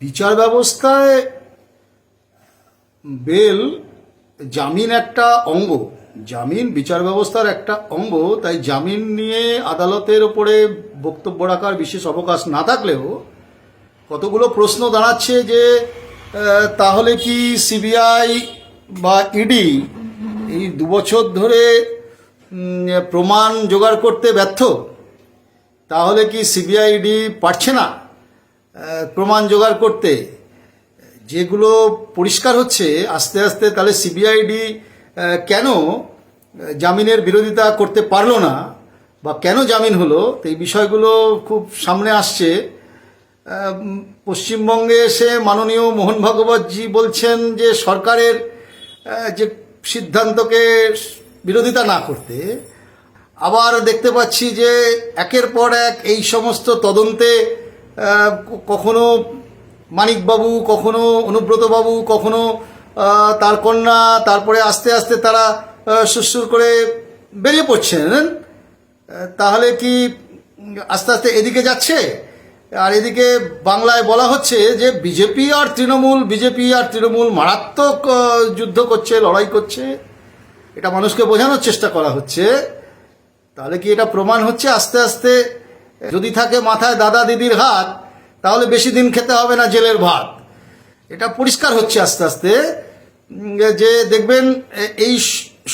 বিচার ব্যবস্থায় বেল জামিন একটা অঙ্গ, জামিন বিচার ব্যবস্থার একটা অঙ্গ, তাই জামিন নিয়ে আদালতের ওপরে বক্তব্য রাখার বিশেষ অবকাশ না থাকলেও কতগুলো প্রশ্ন দাঁড়াচ্ছে যে তাহলে কি সিবিআই বা ইডি এই দুবছর ধরে প্রমাণ জোগাড় করতে ব্যর্থ? তাহলে কি সিবিআই সিবিআইডি পারছে না? প্রমাণ জোগাড় করতে, যেগুলো পরিষ্কার হচ্ছে, আস্তে আস্তে তাহলে সিবিআইডি কেন জামিনের বিরোধিতা করতে পারল না, বা কেন জামিন হলো তো এই বিষয়গুলো খুব সামনে আসছে। পশ্চিমবঙ্গে এসে মাননীয় মোহন ভাগবতজি বলছেন যে সরকারের যে সিদ্ধান্তকে বিরোধিতা না করতে, আবার দেখতে পাচ্ছি যে একের পর এক এই সমস্ত তদন্তে কখনো মানিকবাবু, কখনো অনুব্রতবাবু, কখনো তার কন্যা, তারপরে আস্তে আস্তে তারা সুরসুর করে বেরিয়ে পড়ছেন তাহলে কি আস্তে আস্তে এদিকে যাচ্ছে? আর এদিকে বাংলায় বলা হচ্ছে যে বিজেপি আর তৃণমূল, বিজেপি আর তৃণমূল মারাত্মক যুদ্ধ করছে, লড়াই করছে। এটা মানুষকে বোঝানোর চেষ্টা করা হচ্ছে। তাহলে কি এটা প্রমাণ হচ্ছে আস্তে আস্তে যদি থাকে মাথায় দাদা দিদির হাত, তাহলে বেশি দিন খেতে হবে না জেলের ভাত। এটা পরিষ্কার হচ্ছে আস্তে আস্তে। যে দেখবেন এই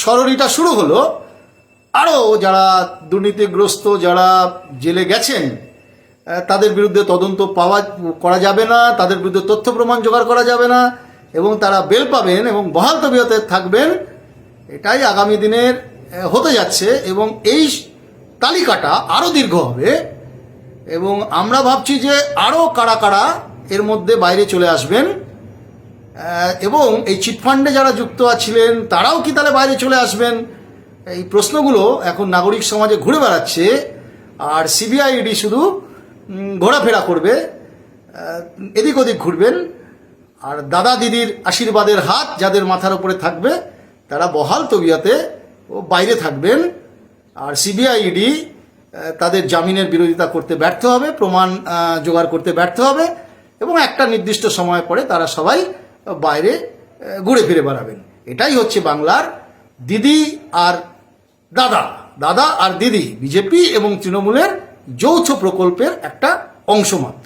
সরণিটা শুরু হলো। আরও যারা দুর্নীতিগ্রস্ত, যারা জেলে গেছেন তাদের বিরুদ্ধে তদন্ত পাওয়া, করা যাবে না, তাদের বিরুদ্ধে তথ্য প্রমাণ জোগাড় করা যাবে না, এবং তারা বেল পাবেন এবং বহাল তবিয়তে থাকবেন। এটাই আগামী দিনের হতে যাচ্ছে এবং এই তালিকাটা আরও দীর্ঘ হবে। এবং আমরা ভাবছি যে আরও কারা কারা এর মধ্যে বাইরে চলে আসবেন। এবং এই চিটফান্ডে যারা যুক্ত আছিলেন, তারাও কি তাহলে বাইরে চলে আসবেন? এই প্রশ্নগুলো এখন নাগরিক সমাজে ঘুরে বেড়াচ্ছে, আর সিবিআইডি শুধু ঘোরাফেরা করবে এদিক ওদিক ঘুরবেন। আর দাদা দিদির আশীর্বাদের হাত যাদের মাথার উপরে থাকবে, তারা বহাল তবিয়াতে ও বাইরে থাকবেন। আর সিবিআইডি তাদের জামিনের বিরোধিতা করতে ব্যর্থ হবে, প্রমাণ জোগাড় করতে ব্যর্থ হবে এবং একটা নির্দিষ্ট সময় পরে তারা সবাই বাইরে ঘুরে ফিরে বেড়াবেন। এটাই হচ্ছে বাংলার দিদি আর দাদা। দাদা আর দিদি, বিজেপি এবং তৃণমূলের যৌথ প্রকল্পের একটা অংশ মাত্র।